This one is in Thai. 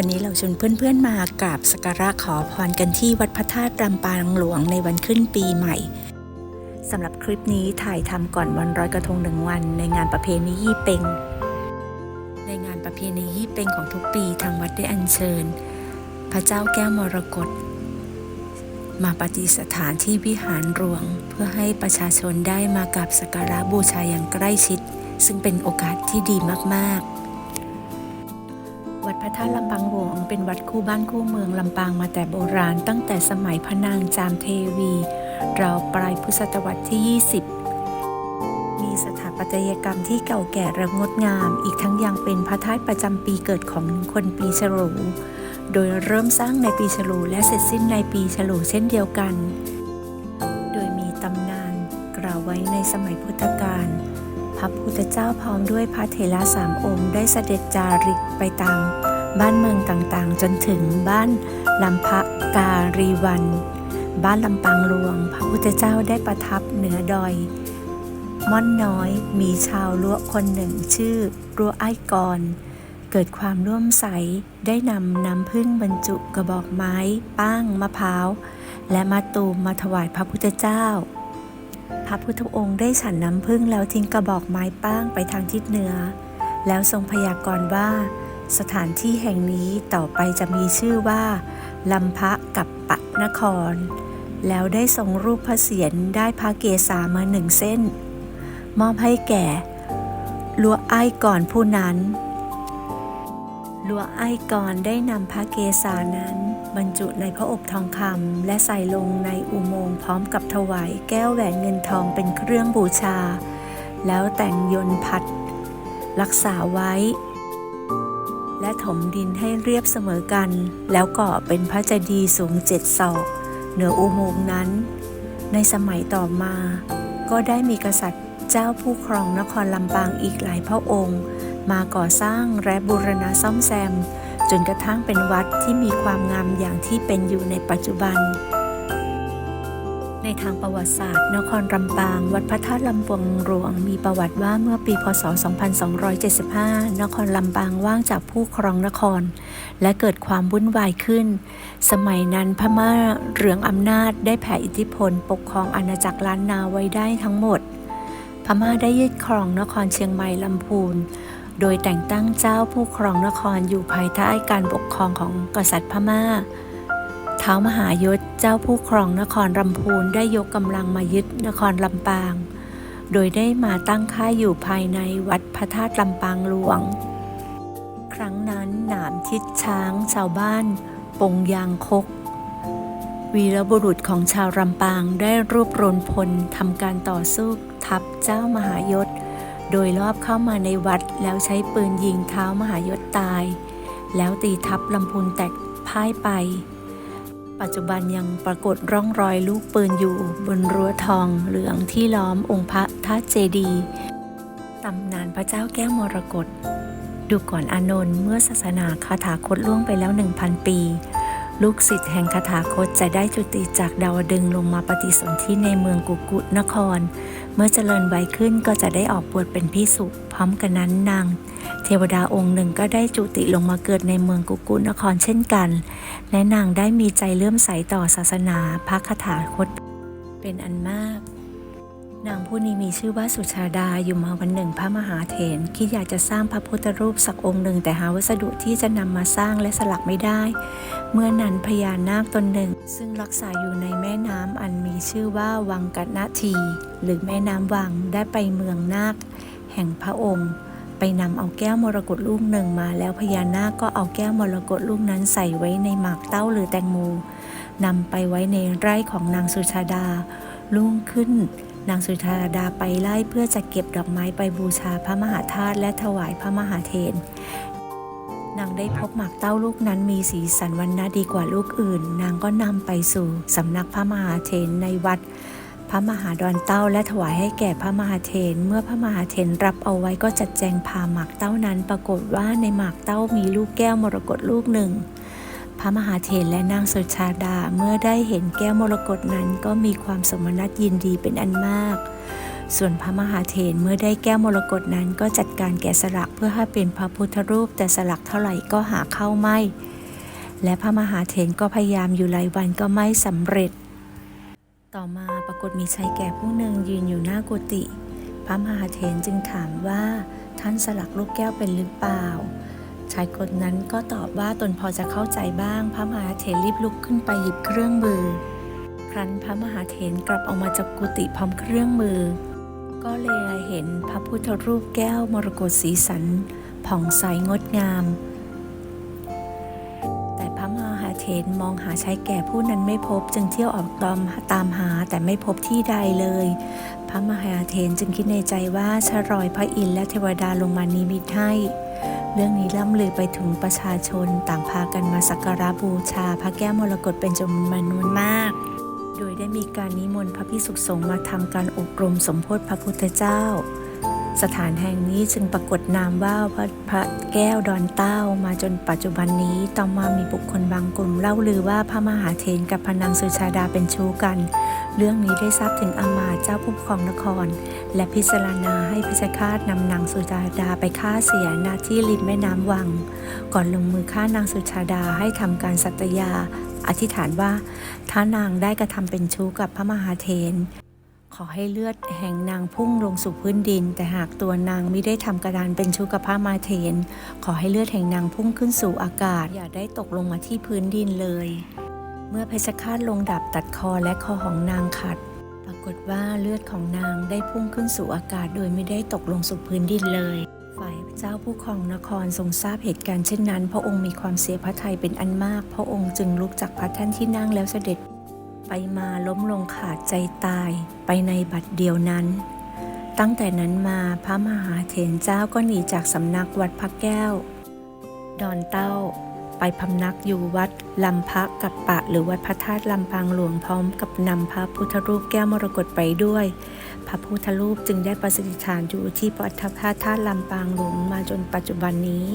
วันนี้เราชวนเพื่อนๆมากราบสักการะขอพรกันที่วัดพระธาตุลำปางหลวงในวันขึ้นปีใหม่สำหรับคลิปนี้ถ่ายทำก่อนวันร้อยกระทงหนึ่งวัน ในงานประเพณียี่เป็ง ในงานประเพณียี่เป็งของทุกปีทางวัดได้อัญเชิญ พระเจ้าแก้วมรกตมาปฏิสถานที่วิหารหลวง เพื่อให้ประชาชนได้มากราบสักการะบูชาอย่างใกล้ชิด ซึ่งเป็นโอกาสที่ดีมากๆ วัดพระธาตุลำปางหลวงเป็นวัดคู่บ้านคู่เมืองลำปางมาแต่โบราณ ตั้งแต่สมัยพระนางจามเทวีราวปลายพุทธศตวรรษที่ 20 มีสถาปัตยกรรมที่เก่าแก่และงดงาม อีกทั้งยังเป็นพระธาตุประจำปีเกิดของคนปีฉลู โดยเริ่มสร้างในปีฉลูและเสร็จสิ้นในปีฉลูเช่นเดียวกัน โดยมีตำนานกล่าวไว้ในสมัยพุทธกาล พระพุทธเจ้าพร้อมด้วยพระเถระสามองค์ได้เสด็จจาริกไปตามบ้านเมืองต่างๆ จนถึงบ้านลำพะการีวัน บ้านลำปางหลวง พระพุทธเจ้าได้ประทับเหนือดอยม่อนน้อยมีชาวล้วคนหนึ่งชื่อรัวไอ้กร เกิดความร่วมใสได้นำน้ำพึ่งบรรจุกระบอกไม้ ป้างมะพร้าว และมะตูมมาถวายพระพุทธเจ้า พระพุทธองค์ได้ฉันน้ำพึ่งแล้วทิ้งกระบอกไม้ป้างไปทางทิศเหนือ แล้วทรงพยากรณ์ว่า สถานที่แห่งนี้ต่อไปจะมีชื่อว่าลำพะกับปะนคร แล้วได้ทรงรูปพระเศียรได้พระเกศามาหนึ่งเส้น มอบให้แก่ลัวไอ้ก่อนผู้นั้นลัวไอ้ก่อนได้นำพระเกศานั้น บรรจุในพระอบทองคำและใส่ลงในอุโมงค์พร้อมกับถวายแก้วแหวนเงินทองเป็นเครื่องบูชา แล้วแต่งยนต์พัด รักษาไว้ และถมดินให้เรียบเสมอกัน แล้วก่อเป็นพระเจดีย์สูงเจ็ดศอก เหนืออุโมงค์นั้น ในสมัยต่อมา ก็ได้มีกษัตริย์เจ้าผู้ครองนครลำปางอีกหลายพระองค์ มาก่อสร้างและบูรณะซ่อมแซม จนกระทั่งเป็นวัดที่มีความงามอย่างที่เป็นอยู่ในปัจจุบัน ในทางประวัติศาสตร์ นครลำปาง วัดพระธาตุลำปางหลวง มีประวัติว่าเมื่อปี พศ 2275 นครลำปางว่างจากผู้ครองนคร และเกิดความวุ่นวายขึ้น สมัยนั้นพม่าเรืองอำนาจได้แผ่อิทธิพล ปกครองอาณาจักรล้านนาไว้ได้ทั้งหมด พม่าได้ยึดครองนครเชียงใหม่ลำพูน โดยแต่งตั้งเจ้าผู้ครองนครอยู่ภายใต้การปกครองของกษัตริย์พม่าท้าวมหายศเจ้าผู้ครองนครลำพูนได้ยกกำลังมายึดนครลำปาง โดยได้มาตั้งค่ายอยู่ภายในวัดพระธาตุลำปางหลวง ครั้งนั้นหนามทิศช้างชาวบ้าน ปงยางคก วีรบุรุษของชาวลำปางได้รวบรวมพลทำการต่อสู้ทัพเจ้ามหายศ โดยรอบเข้ามาในวัดแล้วใช้ปืนยิงเท้ามหายศตาย แล้วตีทัพลำพูนแตกพ่ายไป ปัจจุบันยังปรากฏร่องรอยลูกปืนอยู่บนรั้วทองเหลืองที่ล้อมองค์พระธาตุเจดีตำนานพระเจ้าแก้วมรกตดูก่อนอานนท์เมื่อศาสนาคาถาคตล่วงไปแล้ว 1,000 ปี ลูกศิษย์แห่งคาถาคตจะได้จุติจากดาวดึงลงมาปฏิสนธิในเมืองกุกุนคร มื่อเจริญไวขึ้นก็จะได้ออกบวชเป็นพิสุพร้อมกันนั้นนาง เทวดาองค์หนึ่งก็ได้จุติลงมาเกิดในเมืองกุกุนครเช่นกัน และนางได้มีใจเลื่อมใสต่อศาสนาพระคาถาคตเป็นอันมาก นางผู้นี้มีชื่อว่าสุชาดาอยู่มาวันหนึ่งพระมหาเถรคิดอยากจะสร้างพระพุทธรูปสักองค์หนึ่งแต่หาวัสดุที่จะนำมาสร้างและสลักไม่ได้ เมื่อนั้นพญานาคตนหนึ่ง ซึ่งรักษาอยู่ในแม่น้ำอันมีชื่อว่าวังกนาที หรือแม่น้ำวังได้ไปเมืองนาค แห่งพระองค์ ไปนำเอาแก้วมรกตลูกหนึ่งมาแล้วพญานาคก็เอาแก้วมรกตลูกนั้นใส่ไว้ในหมากเต้าหรือแตงโมนำไปไว้ในไร่ของนางสุชาดารุ่งขึ้น นางสุชาดาไปไล่เพื่อจะเก็บดอกไม้ไปบูชาพระมหาธาตุและถวายพระมหาเทนนางได้พบหมากเต้าลูกนั้นมีสีสันวันนาดีกว่าลูกอื่น นางก็นำไปสู่สำนักพระมหาเทนในวัด พระมหาดอนเต้าและถวายให้แก่พระมหาเทน เมื่อพระมหาเทนรับเอาไว้ก็จัดแจงพาหมากเต้านั้น ปรากฏว่าในหมากเต้ามีลูกแก้วมรกตลูกหนึ่ง พระมหาเถรและนางสุชาดาเมื่อได้เห็นแก้วมรกตนั้นก็มีความสมนัตยินดีเป็นอันมาก ส่วนพระมหาเถรเมื่อได้แก้วมรกตนั้นก็จัดการแกะสลักเพื่อให้เป็นพระพุทธรูปแต่สลักเท่าไหร่ก็หาเข้าไม่ และพระมหาเถรก็พยายามอยู่หลายวันก็ไม่สำเร็จ ต่อมาปรากฏมีชายแก่ผู้หนึ่งยืนอยู่หน้ากุฏิพระมหาเถรจึงถามว่าท่านสลักลูกแก้วเป็นหรือเปล่า ชายคนนั้นก็ตอบว่าตนพอจะเข้าใจบ้าง พระมหาเถรรีบลุกขึ้นไปหยิบเครื่องมือ ครั้นพระมหาเถรกลับออกมาจากกุฏิพร้อมเครื่องมือ ก็เลยเห็นพระพุทธรูปแก้วมรกตสีสัน ผ่องใสงดงาม แต่พระมหาเถรมองหาชายแก่ผู้นั้นไม่พบจึงเที่ยวออกตามตามหาแต่ไม่พบที่ใดเลย พระมหาเถรจึงคิดในใจว่าชะรอยพระอินทร์และเทวดาลงมานิมิตให้ เรื่องนี้ล่ำลือไปถึงประชาชนต่างพากันมาสักการะบูชา พระแก้วมรกตเป็นจำนวนมาก โดยได้มีการนิมนต์พระพิสุสงฆ์มาทำการอบรมสมโพธิพระพุทธเจ้า สถานแห่งนี้จึงปรากฏนามว่าวัดพระแก้วดอนเต้ามาจนปัจจุบันนี้ ต่อมามีบุคคลบางกลุ่มเล่าลือว่าพระมหาเถรกับพระนางสุชาดาเป็นชู้กัน เรื่องนี้ได้ทราบถึงอามาเจ้าผู้ปกครองนคร และพิจารณาให้พิชฆาตนำนางสุชาดาไปฆ่าเสียณที่ริมแม่น้ำวัง ก่อนลงมือฆ่านางสุชาดาให้ทำการสัตยา อธิษฐานว่าถ้านางได้กระทำเป็นชู้กับพระมหาเถร ขอให้เลือดแห่งนางพุ่งลงสู่พื้นดิน แต่หากตัวนางไม่ได้ทำกระดานเป็นชู้กับพระมาเถรขอให้เลือดแห่งนางพุ่งขึ้นสู่อากาศ อย่าได้ตกลงมาที่พื้นดินเลย เมื่อเพชฌฆาตลงดับตัดคอและคอของนางขาดปรากฏว่าเลือดของนางได้พุ่งขึ้นสู่อากาศ โดยไม่ได้ตกลงสู่พื้นดินเลย ฝ่ายพระเจ้าผู้ครองนครทรงทราบเหตุการณ์เช่นนั้น พระองค์มีความเสียพระทัยเป็นอันมาก พระองค์จึงลุกจากพระท่านที่นั่งแล้วเสด็จ ไปมาล้มลงขาดใจตายไปในบัดเดียวนั้น ตั้งแต่นั้นมาพระมหาเถรเจ้าก็หนีจากสำนักวัดพระแก้ว ดอนเต้า ไปพำนักอยู่วัดลำพระกับปะหรือวัดพระธาตุลำปางหลวงพร้อมกับนำพระพุทธรูปแก้วมรกตไปด้วย พระพุทธรูปจึงได้ประสิทธิฐานอยู่ที่วัดพระธาตุลำปางหลวงมาจนปัจจุบันนี้